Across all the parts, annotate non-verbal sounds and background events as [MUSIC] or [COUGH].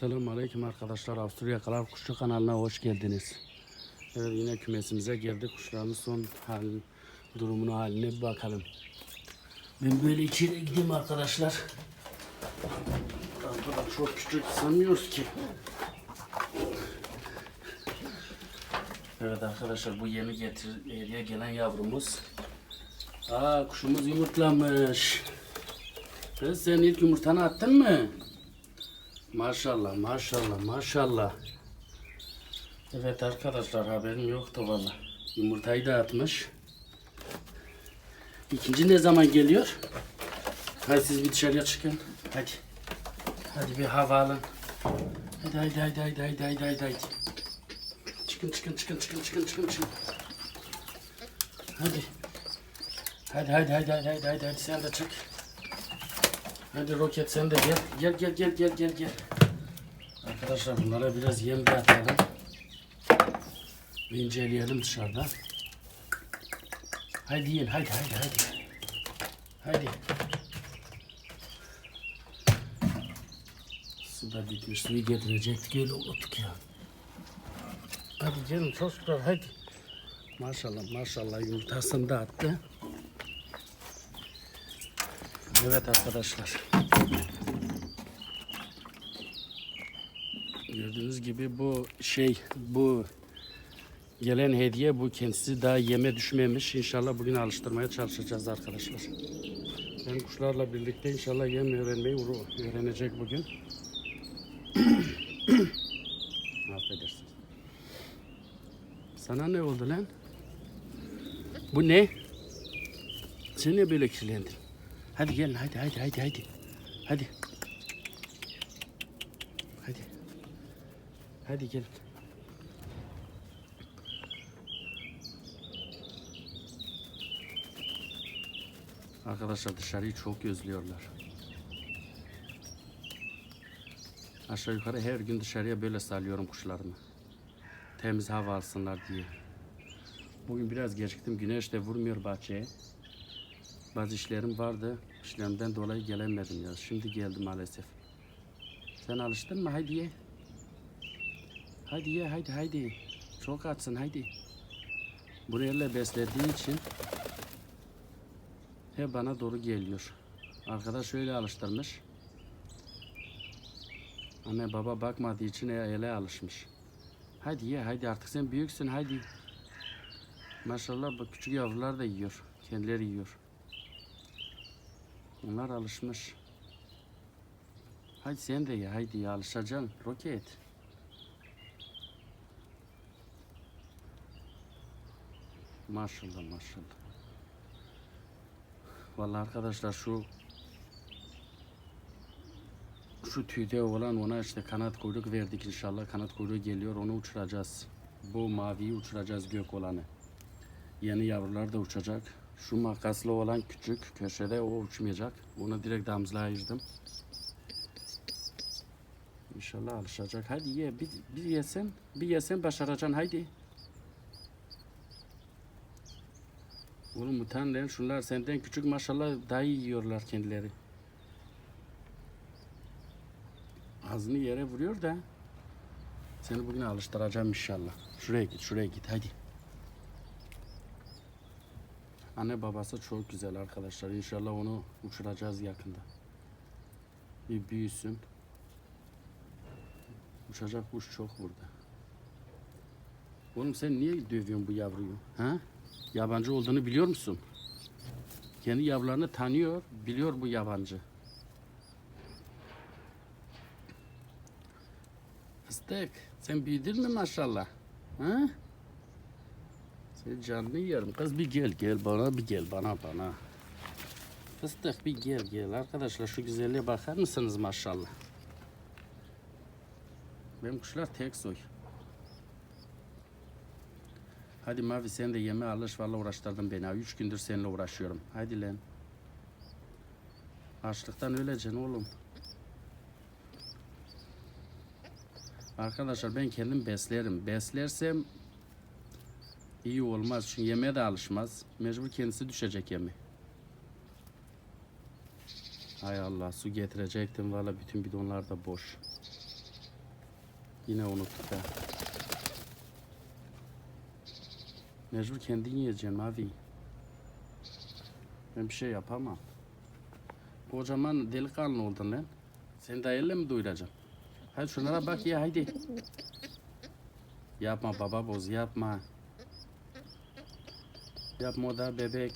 Selamun Aleyküm arkadaşlar. Avusturya Kalar Kuşçu kanalına hoş geldiniz. Evet yine kümesimize geldik. Kuşların son hal, durumunu haline bir bakalım. Ben böyle içeri gideyim arkadaşlar. Arkadaş çok küçük sanmıyoruz ki. Evet arkadaşlar bu yeni getir hediye gelen yavrumuz. Aa kuşumuz yumurtlamış. Kız sen ilk yumurtanı attın mı? Maşallah maşallah maşallah. Evet arkadaşlar haberim yoktu valla. Yumurtayı da atmış. İkinci ne zaman geliyor? Hadi siz bir dışarıya çıkın. Hadi. Hadi bir hava alın. Hadi hadi hadi hadi hadi hadi hadi. hadi. Çıkın çıkın çıkın çıkın çıkın çıkın çıkın. Hadi. Hadi hadi hadi hadi hadi hadi, hadi. sen de çık. Hadi roket sen de gel. Gel gel gel gel gel gel. Arkadaşlar bunlara biraz yem de atalım. İnceleyelim dışarıda. Haydi yiyin haydi haydi haydi. Haydi. Su da bitmiş. Suyu getirecektik öyle unuttuk ya. Hadi gelin çocuklar hadi. Maşallah maşallah yumurtasını da attı. Evet arkadaşlar. Gördüğünüz gibi bu şey bu gelen hediye bu kendisi daha yeme düşmemiş. İnşallah bugün alıştırmaya çalışacağız arkadaşlar. Ben kuşlarla birlikte inşallah yem öğrenmeyi öğrenecek bugün. [COUGHS] Affedersin. Sana ne oldu lan? Bu ne? Sen niye böyle kirlendin? Hadi gelin hadi hadi hadi hadi. Hadi. Hadi. Hadi gelin. Arkadaşlar dışarıyı çok özlüyorlar. Aşağı yukarı her gün dışarıya böyle salıyorum kuşlarımı. Temiz hava alsınlar diye. Bugün biraz geciktim. Güneş de vurmuyor bahçeye. Bazı işlerim vardı. İşlerimden dolayı gelemedim ya. Şimdi geldim maalesef. Sen alıştın mı? Haydi ye. Haydi ye, haydi haydi. Çok açsın, haydi. Burayla beslediği için hep bana doğru geliyor. Arkadaş öyle alıştırmış. Anne baba bakmadığı için ele alışmış. Haydi ye, haydi artık sen büyüksün, haydi. Maşallah bak küçük yavrular da yiyor. Kendileri yiyor. Onlar alışmış. Hadi sen de ya, haydi ya alışacaksın. Roket. Maşallah maşallah. Vallahi arkadaşlar şu şu tüyde olan ona işte kanat kuyruk verdik inşallah. Kanat kuyruğu geliyor onu uçuracağız. Bu maviyi uçuracağız gök olanı. Yeni yavrular da uçacak. Şu makaslı olan küçük köşede o uçmayacak. Onu direkt damızlığa ayırdım. İnşallah alışacak. Hadi ye. Bir, bir yesen, bir yesen başaracaksın. Haydi. Oğlum utan lan. Şunlar senden küçük maşallah daha iyi yiyorlar kendileri. Ağzını yere vuruyor da. Seni bugün alıştıracağım inşallah. Şuraya git, şuraya git. Hadi. Anne babası çok güzel arkadaşlar. İnşallah onu uçuracağız yakında. Bir büyüsün. Uçacak kuş çok burada. Oğlum sen niye dövüyorsun bu yavruyu? Ha? Yabancı olduğunu biliyor musun? Kendi yavrularını tanıyor, biliyor bu yabancı. Fıstık, sen büyüdün mü maşallah? Ha? Canını yerim. Kız bir gel gel bana bir gel bana bana. Fıstık bir gel gel. Arkadaşlar şu güzelliğe bakar mısınız maşallah? Benim kuşlar tek soy. Hadi Mavi sen de yeme alış valla uğraştırdın beni. Üç gündür seninle uğraşıyorum. Hadi lan. Açlıktan öleceksin oğlum. Arkadaşlar ben kendim beslerim. Beslersem iyi olmaz. Çünkü yemeğe de alışmaz. Mecbur kendisi düşecek yemi. Hay Allah su getirecektim valla bütün bidonlar da boş. Yine unuttuk ha. Mecbur kendin yiyeceksin abi. Ben bir şey yapamam. Kocaman delikanlı oldun lan. De elle mi doyuracağım? Hadi şunlara bak ya haydi. Yapma baba boz yapma. Yapma o da bebek.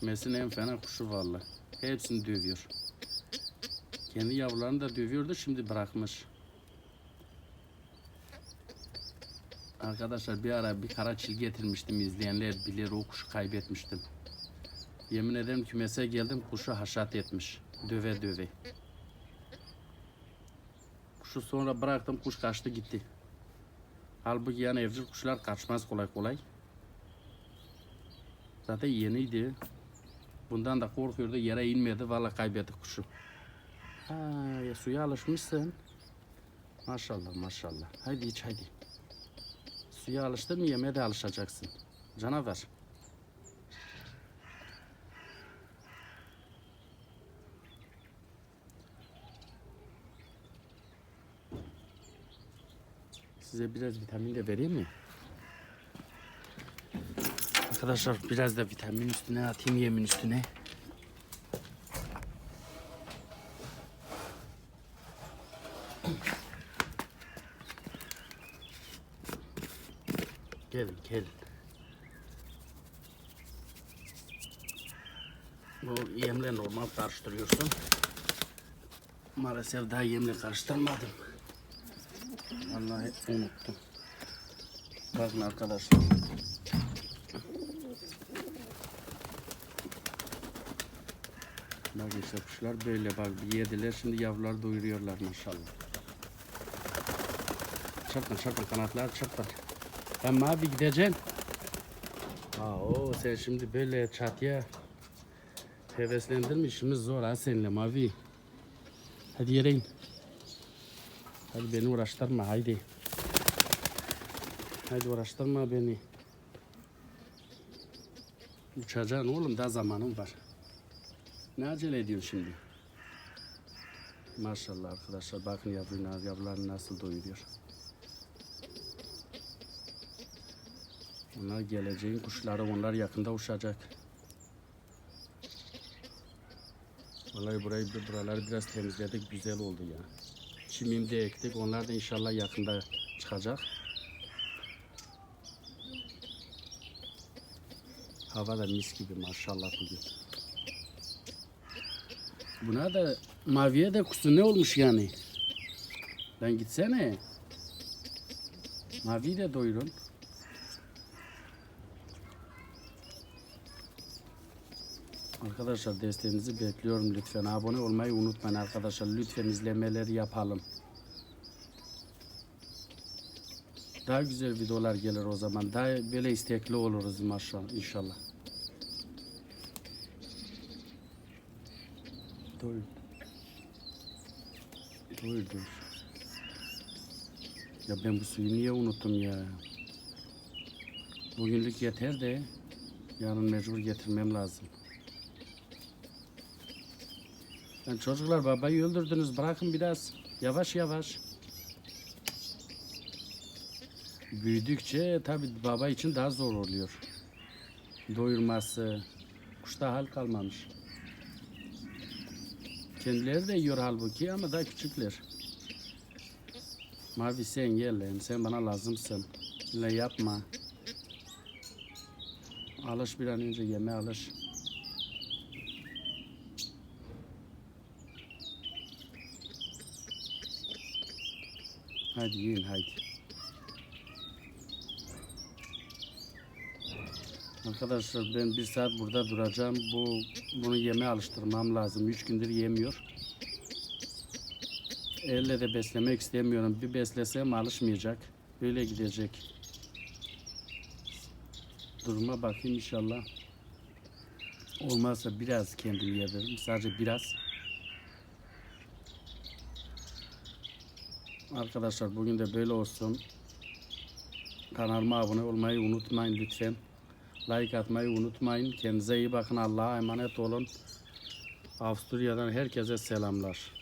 Kümesin en fena kuşu valla. Hepsini dövüyor. Kendi yavrularını da dövüyordu şimdi bırakmış. Arkadaşlar bir ara bir kara çil getirmiştim izleyenler bilir o kuşu kaybetmiştim. Yemin ederim kümese geldim kuşu haşat etmiş. Döve döve. Kuşu sonra bıraktım kuş kaçtı gitti. Halbuki yani evcil kuşlar kaçmaz kolay kolay. Zaten yeniydi. Bundan da korkuyordu yere inmedi valla kaybettik kuşu. Ha, ya suya alışmışsın. Maşallah maşallah. Haydi iç haydi. Suya alıştın mı yemeğe de alışacaksın. Canavar. Size biraz vitamin de vereyim mi? Arkadaşlar biraz da vitamin üstüne atayım yemin üstüne. Gelin gelin. Bu yemle normal karıştırıyorsun. Maalesef daha yemle karıştırmadım. Vallahi unuttum. Bakın arkadaşlar. Bak işte kuşlar böyle bak yediler şimdi yavrular doyuruyorlar maşallah. Çırpın çırpın kanatlar çırpın. Ben mavi gideceksin. Aa, o sen şimdi böyle çatıya heveslendirme işimiz zor ha seninle mavi. Hadi yere in. Hadi beni uğraştırma haydi. Haydi uğraştırma beni. Uçacaksın oğlum daha zamanın var. Ne acele ediyorsun şimdi? Maşallah arkadaşlar bakın yavrular, yavrular nasıl doyuruyor. Onlar geleceğin kuşları onlar yakında uçacak. Vallahi burayı buraları biraz temizledik güzel oldu ya. Çimim ektik onlar da inşallah yakında çıkacak. Hava da mis gibi maşallah bugün. Buna da maviye de kusu ne olmuş yani? Ben gitsene. Maviyi de doyurun. Arkadaşlar desteğinizi bekliyorum lütfen. Abone olmayı unutmayın arkadaşlar. Lütfen izlemeleri yapalım. Daha güzel videolar gelir o zaman. Daha böyle istekli oluruz maşallah inşallah. Doyur. Doyur doyur. Ya ben bu suyu niye unuttum ya? Bugünlük yeter de yarın mecbur getirmem lazım. Lan çocuklar babayı öldürdünüz bırakın biraz. Yavaş yavaş. Büyüdükçe tabi baba için daha zor oluyor. Doyurması. Kuşta hal kalmamış. Kendileri de yiyor halbuki ama daha küçükler. Mavi sen gel. Sen bana lazımsın. Öyle yapma. Alış bir an önce yeme alış. Hadi yiyin haydi. Arkadaşlar ben bir saat burada duracağım. Bu bunu yeme alıştırmam lazım. Üç gündür yemiyor. Elle de beslemek istemiyorum. Bir beslesem alışmayacak. Böyle gidecek. Duruma bakayım inşallah. Olmazsa biraz kendim yediririm. Sadece biraz. Arkadaşlar bugün de böyle olsun. Kanalıma abone olmayı unutmayın lütfen. Like atmayı unutmayın. Kendinize iyi bakın. Allah'a emanet olun. Avusturya'dan herkese selamlar.